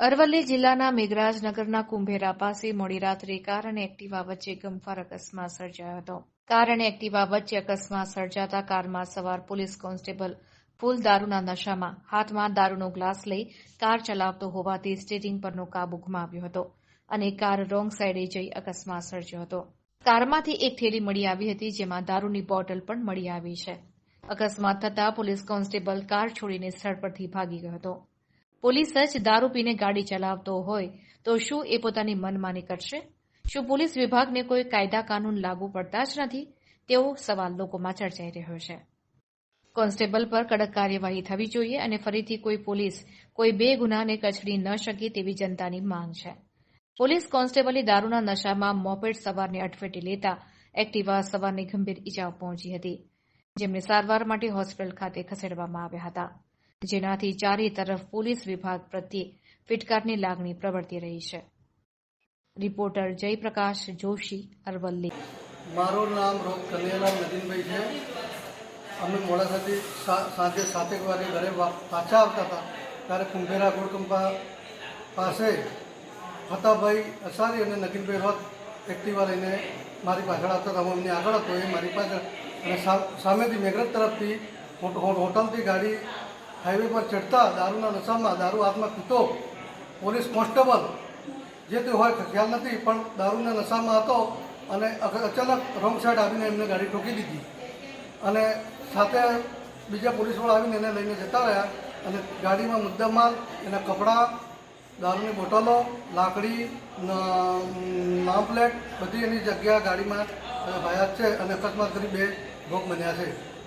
અરવલ્લી જિલ્લાના મેઘરાજનગરના કુંભેરા પાસે મોડી રાત્રે કાર અને એક્ટિવા વચ્ચે ગમફાર અકસ્માત સર્જાયો હતો. કાર અને એક્ટિવા વચ્ચે અકસ્માત સર્જાતા કારમાં સવાર પોલીસ કોન્સ્ટેબલ ફૂલ દારૂના નશામાં હાથમાં દારૂનો ગ્લાસ લઈ કાર ચલાવતો હોવાથી સ્ટેરિંગ પરનો કાબુ ગુમાવ્યો હતો અને કાર રોંગ સાઈડે જઈ અકસ્માત સર્જ્યો હતો. કારમાંથી એક થેલી મળી આવી હતી જેમાં દારૂની બોટલ પણ મળી આવી છે. અકસ્માત થતાં પોલીસ કોન્સ્ટેબલ કાર છોડીને સ્થળ પરથી ભાગી ગયો હતો. પોલીસ જ દારૂ પીને ગાડી ચલાવતો હોય તો શું એ પોતાની મનમાની કરશે? શું પોલીસ વિભાગને કોઈ કાયદા કાનૂન લાગુ પડતા જ નથી? તેવો સવાલ લોકોમાં ચર્ચાઈ રહ્યો છે. કોન્સ્ટેબલ પર કડક કાર્યવાહી થવી જોઈએ અને ફરીથી કોઈ પોલીસ કોઈ બે ગુનાને કચડી ન શકે તેવી જનતાની માંગ છે. પોલીસ કોન્સ્ટેબલે દારૂના નશામાં મોપેડ સવારને અડફેટે લેતા એક્ટિવા સવારને ગંભીર ઇજાઓ પહોંચી હતી, જેમને સારવાર માટે હોસ્પિટલ ખાતે ખસેડવામાં આવ્યા હતા. જેનાથી ચારે તરફ પોલીસ વિભાગ પ્રત્યે ફિટકારની લાગણી પ્રવર્તી રહી છે. રિપોર્ટર જયપ્રકાશ જોશી, અરવલ્લી. મારું નામ રોગ કલ્યાણ નદીનભાઈ છે. અમે મોડાસાથી સાંજે સાતેક વાગે ઘરે પાછા આવતા હતા, ત્યારે કુંભેરા ગોળકંપા પાસે હતાભાઈ અસારી અને નગીનભાઈ રોત એક્ટિવા લઈને મારી પાછળ આવતા હતા. હું આગળ હતો, એ મારી પાછળ અને સામેથી મેઘરજ તરફથી હોટ- હોટ- હોટલથી ગાડી હાઈવે પર ચડતા દારૂના નશામાં દારૂ હાથમાં પીતો પોલીસ કોન્સ્ટેબલ, જે તે હોય ખ્યાલ નથી, પણ દારૂના નશામાં હતો અને અચાનક રોંગ સાઈડ આવીને એમને ગાડી ઠોકી દીધી. અને સાથે બીજા પોલીસવાળા આવીને એને લઈને જતા રહ્યા અને ગાડીમાં મુદ્દામાલ એના કપડાં, દારૂની બોટલો, લાકડી નામ પ્લેટ બધી એની જગ્યા ગાડીમાં ભાયા છે અને અકસ્માત કરી બે ભોગ બન્યા છે.